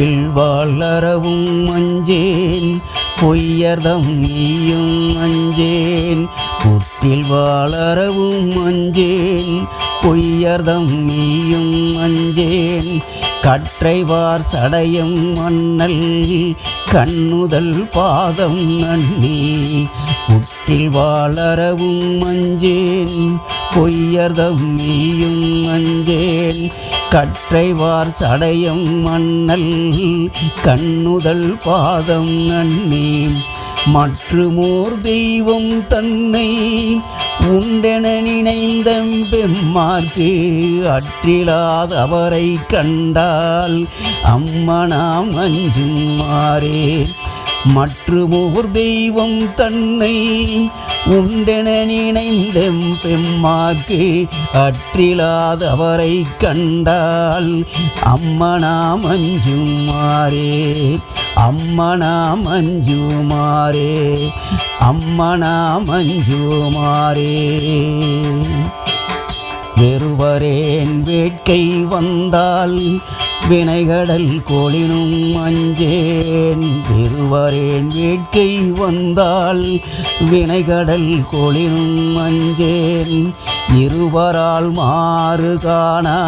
புற்றில் மஞ்சேன் பொய்யர்தம் நீயும் மஞ்சேன் புற்றில் வாழறவும் மஞ்சேன் பொய்யர்தம் நீயும் மஞ்சேன் கற்றைவார் சடையும் மன்னல் கண்ணுதல் பாதம் நன்னி புற்றில் வளரவும் அஞ்சேன் பொய்யர்தம் நீயும் அஞ்சேன். கற்றைவார் சடையம் மன்னல் கண்ணுதல் பாதம் நன்னி மற்றுமோர் தெய்வம் தன்னை உண்டென நினைந்த பெம்மார்க்கு அற்றிலாத அவரை கண்டால் அம்மனாம் அஞ்சுமாறே மற்றுமோர் தெய்வம் தன்னை உண்டென நினைந்தெம் பெம்மாக்கு அற்றிலாதவரை கண்டால் அம்மனாம் அஞ்சுமாறே அம்மனாம் அஞ்சுமாறே அம்மனாம் அஞ்சுமாறே வெறுவரேன் வேட்கை வந்தால் வினைகடல் கோளினும் அஞ்சேன். வெறுவரேன் வேட்கை வந்தால் வினைகடல் கோளினும் அஞ்சேன். இருவரால் மாறு காணா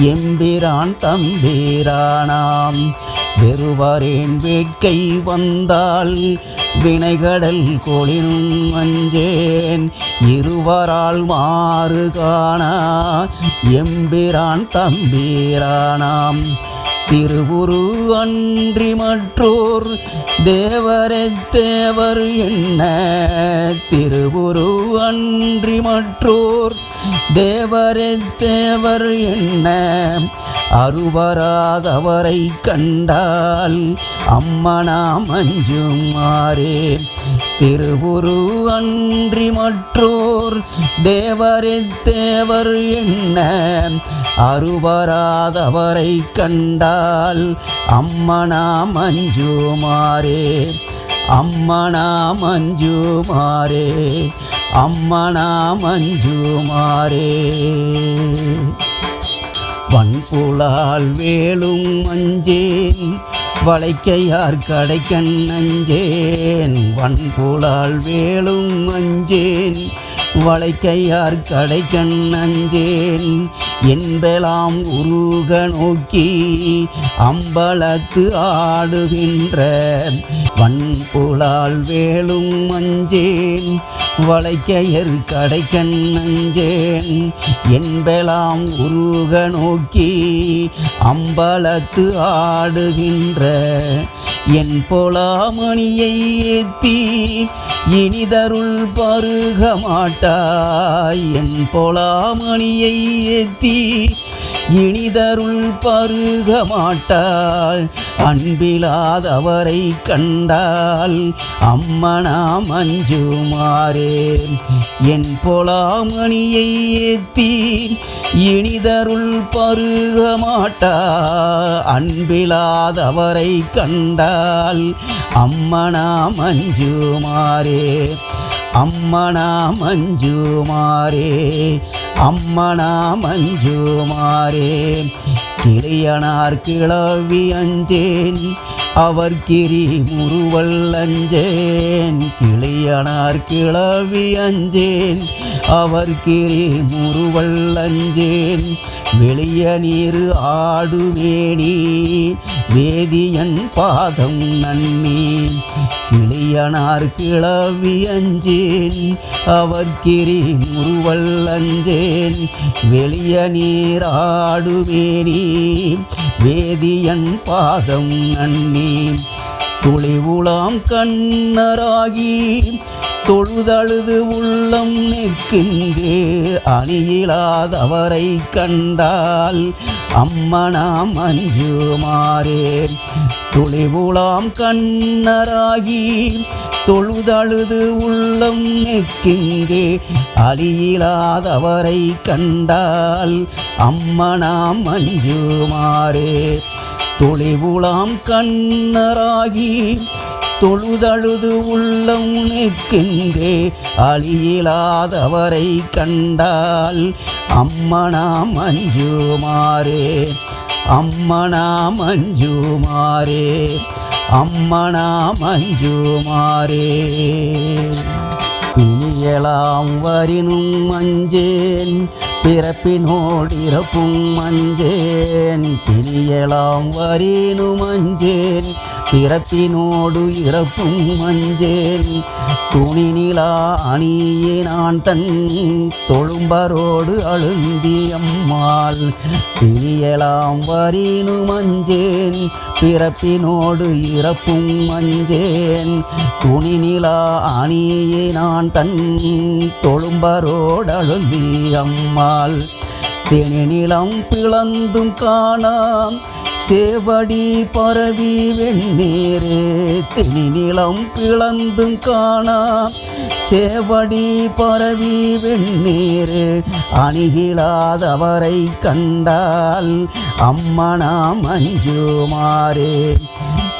எம்பிரான் தம்பிரானாம். வெறுவரேன் வேட்கை வந்தால் வினைகடல் கோளினும் அஞ்சேன் இருவரால் மாறு காணா. எம்பிரான் தம்பீரானாம். திருவுரு அன்றி மற்றோர் தேவரே தேவர் என்ன? திருவுரு அன்றி மற்றோர் தேவரே தேவர் என்ன? அருவராதவரை கண்டால் அம்மனாம் அஞ்சுமாறே திருவுரு அன்றி மற்றோர் தேவரே தேவர் என்ன? அருவராதவரை கண்டால் அம்மனா மஞ்சுமாரே அம்மனா மஞ்சுமாரே அம்மனா மஞ்சுமாரே வன்புலால் வேலும் மஞ்சேன் வளைக்கையார் கடைக்கண் அஞ்சேன் வன்புலால் வேலும் அஞ்சேன். வளைக்கையார் கடைக்கண் அஞ்சேன் என்பெலாம் உருக நோக்கி அம்பலத்து ஆடுகின்ற வன்புலால் வேலும் அஞ்சேன் வளைக்கையர் கடைக்கண் அஞ்சேன் என்பெலாம் உருக நோக்கி அம்பலத்து ஆடுகின்ற என் பொலாமணியை ஏத்தி இனிதருள் பருக மாட்டாய் என் பொலாமணியை ஏத்தி இனிதருள் பருக மாட்டாள் அன்பிலாதவரை கண்டால் அம்மனா மஞ்சுமாறே. என் பொலாமணியை ஏத்தி இனிதருள் பருக மாட்டாள் அன்பிலாதவரை கண்டால் அம்மனா மஞ்சுமாறே. அம்மனா மஞ்சுமாரே அம்மனா மஞ்சுமாரே கிளியனார் கிளவி அஞ்சேன் அவர் கிரி முருவல் அஞ்சேன். கிளியனார் கிளவி அஞ்சேன் அவர் கிரி முருவல் அஞ்சேன். வெளிய நீர் ஆடுமேனி வேதியன் பாதம் நன்னி இளையனார் கிளவி அஞ்சேன் அவர் கிரி முறுவல் அஞ்சேன் வெளிய நீர் வேதியன் பாதம் நன்னி துளிவுளாம் கண்ணராகி தொழுதழுது உள்ளம் நிற்கின்றே அணியிலாதவரை கண்டால் அம்மனாம் அஞ்சுமாறே துளிவுளாம் கண்ணராகி தொழுதழுது உள்ளம் நிற்கின்றே அழியிலாதவரை கண்டால் அம்மனாம் அஞ்சுமாறே தொழிவுளாம் கண்ணராகி தொழுதழுது உள்ளம் உனக்கெங்கே அழியிலாதவரை கண்டால் அம்மனாம் அஞ்சுமாறே அம்மனா மஞ்சுமாரே அம்மனா மஞ்சுமாரே பிணியலாம் வரினும் மஞ்சேன். பிறப்பினோடிறப்பும் மஞ்சேன். பிணியலாம் வரினும் மஞ்சேன். பிறப்பினோடு இறப்பும் மஞ்சேன் துணி நிலா அணியே நான் தன் தொழும்பரோடு அழுந்தியம்மாள் பிரியலாம் வரினு மஞ்சேன் பிறப்பினோடு இறப்பும் மஞ்சேன் துணி நிலா அணியே நான் தன் தொழும்பரோடு அழுந்தியம்மாள் தெனிநிலம் பிளந்தும் காணாம். சேவடி பரவி வெண்ணீரே தெனிநிலம் பிளந்தும் காணா. சேவடி பரவி வெண்ணீரே அணுகிலாதவரை கண்டால் அம்மனா மஞ்சுமாறே.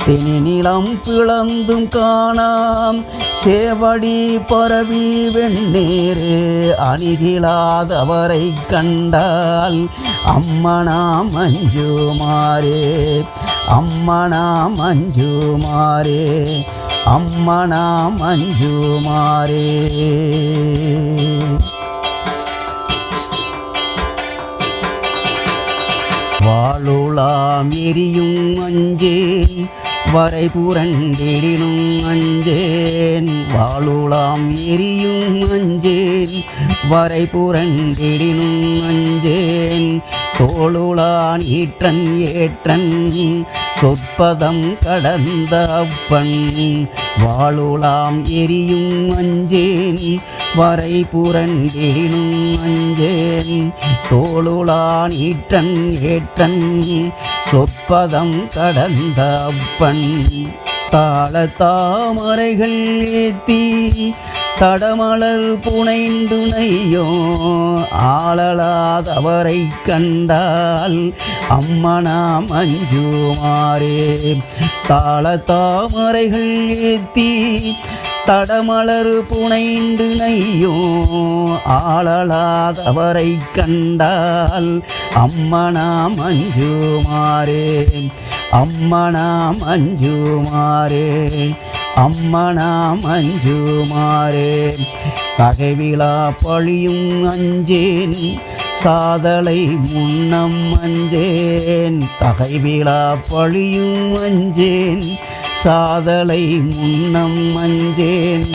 தெனிநிலம் பிளந்தும் காணாம். சேவடி பரவி வெண்ணீரே அணுகிலாதவரை கண்டால் அம்மனா மஞ்சுமாரே அம்மனா மஞ்சுமாரே அம்மனா மஞ்சுமாரே வாழுலாம் எரியும் அஞ்சே வரை புரண்டிடினும் அஞ்சேன். வாழுலாம் எரியும் அஞ்சேன். வரை புரண்டிடினும் அஞ்சேன். தோளுளான் ஈற்றன் ஏற்றன் சொற்பதம் கடந்த அப்பன். வாழுலாம் எரியும் அஞ்சேன். வரை புரண்டேனும் அஞ்சேன். தோளுளான் ஈட்டன் ஏற்றன். சொற்பதம் கடந்த அப்பன். தாள தாமரைகள் ஏத்தி தடமலர் புனைந்துணையோ ஆளலாதவரை கண்டால் அம்மனா மஞ்சுமாரே தாள தாமரைகள் ஏத்தி தடமலரு புனைந்து நையோ ஆளலாதவரை கண்டால் அம்மனா மஞ்சுமாரே அம்மனா மஞ்சுமாரே அம்மனா மஞ்சுமாரே தகைவிழா பழியும் அஞ்சேன் சாதலை முன்னம் அஞ்சேன். தகைவிழா பழியும் அஞ்சேன் சாதலை முன்னம் மஞ்சேன்.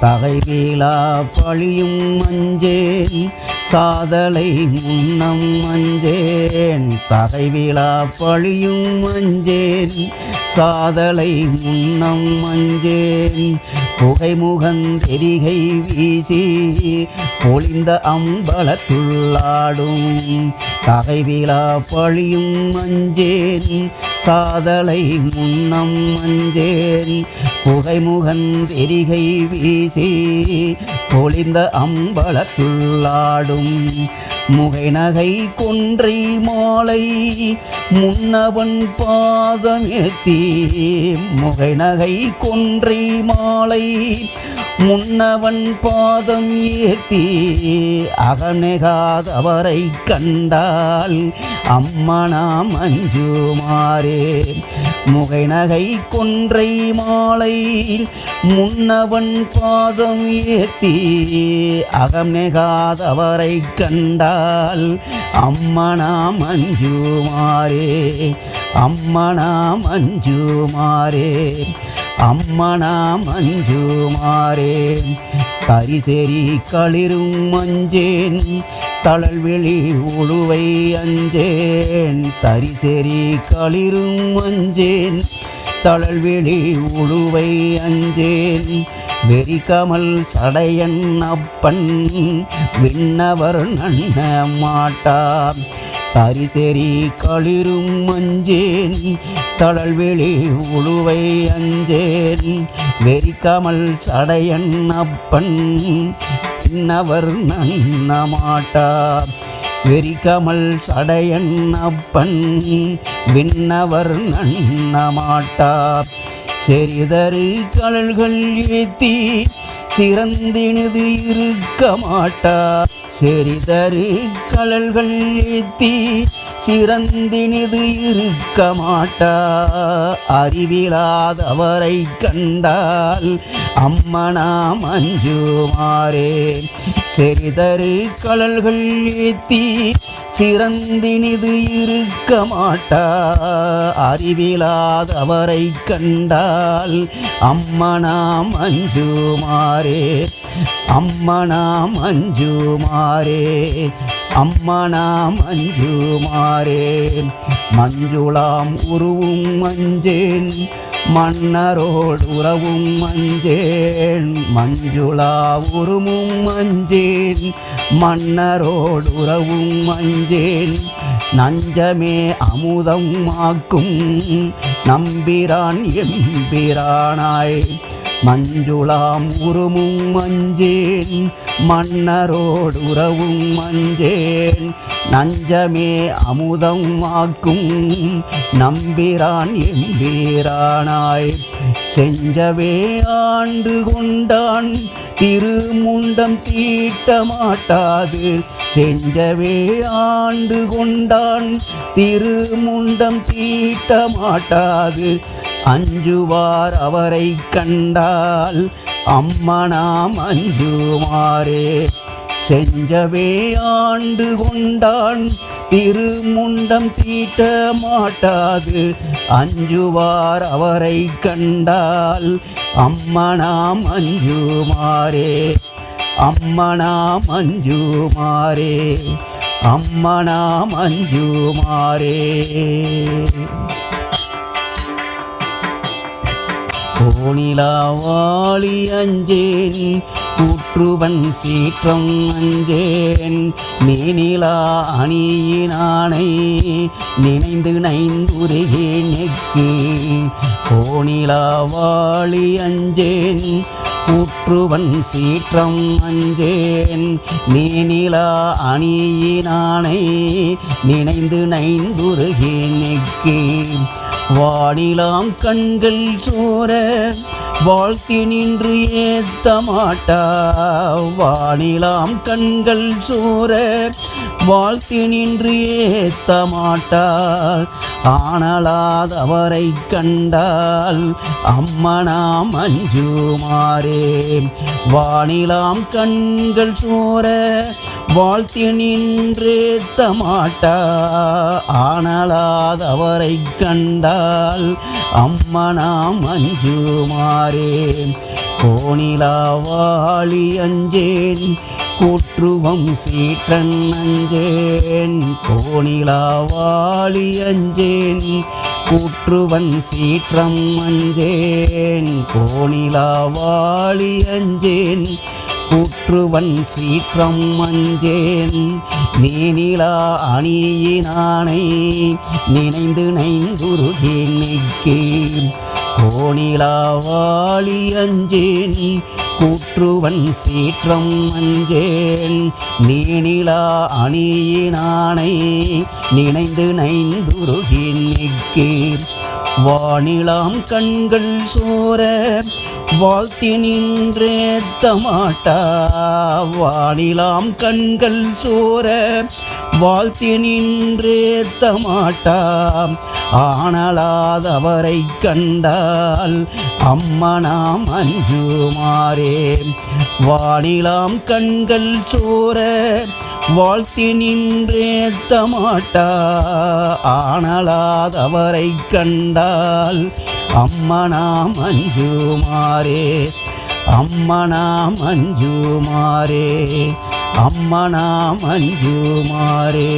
தகைவிழா பழியும் மஞ்சேன். சாதலை முன்னம் மஞ்சேன். தகைவிழா பழியும் மஞ்சேன். சாதலை முன்னம் மஞ்சேன். புகைமுகந்தெரிகை வீசி பொழிந்த அம்பலத்துள்ளாடும். தகைவிழா பழியும் மஞ்சேன். சாதலை முன்னம் மஞ்சேரி புகைமுகன் புகைமுகந்தெரிகை வீசி பொழிந்த அம்பலத்துள்ளாடும் முகைநகை கொன்றை மாலை முன்னவன் பாதமேத்தி முகைநகை கொன்றை மாலை முன்னவன் பாதம் ஏத்தி அகநெகாதவரை கண்டால் அம்மனா மஞ்சுமாரே முகைநகை கொன்றை மாலை முன்னவன் பாதம் ஏத்தி அகம் நெகாதவரை கண்டால் அம்மனா மஞ்சுமாரே அம்மனா மஞ்சுமாரே அம்மனா மஞ்சுமாரே தரிசெறி களிரும் மஞ்சேன். தளல்வெளி உழுவை அஞ்சேன். தரிசெறி களிரும் அஞ்சேன் தளல்வெளி உழுவை அஞ்சேன். வெறிகமல் சடையன் அப்பன். விண்ணவர் நன்ன மாட்டான். தரிசெறி களிரும் மஞ்சேன். தளல்வெளி உழுவை அஞ்சேன். வெறிக்காமல் சடையன் அப்பன். இன்னவர் நன்ன மாட்டார் சடையன் அப்பன். விண்ணவர் நன்ன மாட்டார் செறிதரு கடல்கள் ஏத்தி சிறந்தினது இருக்க மாட்டார். செறிதரு கடல்கள் ஏத்தி சிறந்தினிது இருக்க மாட்டா அறிவிலாதவரை கண்டால் அம்மனா மஞ்சுமாரே செறிதரு கடல்கள் ஏத்தி சிறந்தினிது இருக்க மாட்டா அறிவிலாதவரை கண்டால் அம்மனா மஞ்சுமாரே அம்மனா மஞ்சுமாரே அம்மனா மஞ்சுமாரே மஞ்சுளாம் உருவும் மஞ்சேன் மன்னரோடு உறவும் மஞ்சேன் மஞ்சுளா உருமும் மஞ்சேன் மன்னரோடு உறவும் மஞ்சேன் நஞ்சமே அமுதம் ஆக்கும். நம்பிரான் எம்பிரானாய் மஞ்சுளாம் உருமும் மஞ்சேன் மன்னரோடு உறவும் மஞ்சேன் நஞ்சமே அமுதம் ஆக்கும். நம்பிரான் எம்பீரானாய். செஞ்சவே ஆண்டு கொண்டான். திருமுண்டம் தீட்ட மாட்டாது செஞ்சவே ஆண்டு கொண்டான். திருமுண்டம் தீட்ட மாட்டாது அஞ்சுவார் அவரை கண்டால் அம்மா நாம் அஞ்சுமாறே செஞ்சவே ஆண்டு கொண்டான் திருமுண்டம் தீட்ட மாட்டாது. அஞ்சுவார் அவரை கண்டால் அம்மா நாம் அம்மனாம் அஞ்சுமாரே அம்மனாம் அஞ்சுமாரே அம்மனாம் அஞ்சுமாரே கோணிலாவாளி அஞ்சேன் கூற்றுவன் சீற்றம் அஞ்சேன். நீனிலா அணியினானை நினைந்து நைந்துருகே நெக்கு கோணிலாவாளி அஞ்சேன் கூற்றுவன் சீற்றம் அஞ்சேன். நீனிலா அணியினானை நினைந்து நைந்துருகே நெக்கு வானிலாம் கண்கள் சோர வாழ்த்தி நின்று ஏத்த மாட்டா. வானிலாம் கண்கள் சோர வாழ்த்தி நின்று ஏத்த மாட்டாள் ஆனலாதவரை கண்டால் அம்மனாம் மஞ்சுமாரே வானிலாம் கண்கள் சோர வாழ்த்தி நின்று தமாட்டா மாட்டா ஆனலாதவரை கண்டால் அம்மனா மஞ்சுமாரே கோணிலாவாளி அஞ்சேன் கூற்றுவம் சீற்றன் அஞ்சேன். கோணிலாவாளி அஞ்சேன் கூற்றுவன் சீற்றம் அஞ்சேன். கோணிலாவாளி அஞ்சேன் கூற்றுவன் சீற்றம் மஞ்சேன் நீனிலா அணியினானை நினைந்து நைந்துருகே கோணிலா வாழி அஞ்சேன். கூற்றுவன் சீற்றம் அஞ்சேன். நீனிலா அணியினானை நினைந்து நைந்துருகி நிற்கேன் வானிலாம் கண்கள் சோர வாழ்த்தி நின்றேத்த மாட்டா வானிலாம் கண்கள் சோர வாழ்த்தி நின்றேத்த மாட்டா ஆனலாதவரை கண்டால் அம்மனாம் அஞ்சுமாறே. வானிலாம் கண்கள் சோர வாழ்த்தி நின்றேத்த மாட்டா ஆனலாதவரை கண்டால் அம்மனா மஞ்சுமாரே அம்மனா மஞ்சுமாரே அம்மனா மஞ்சுமாரே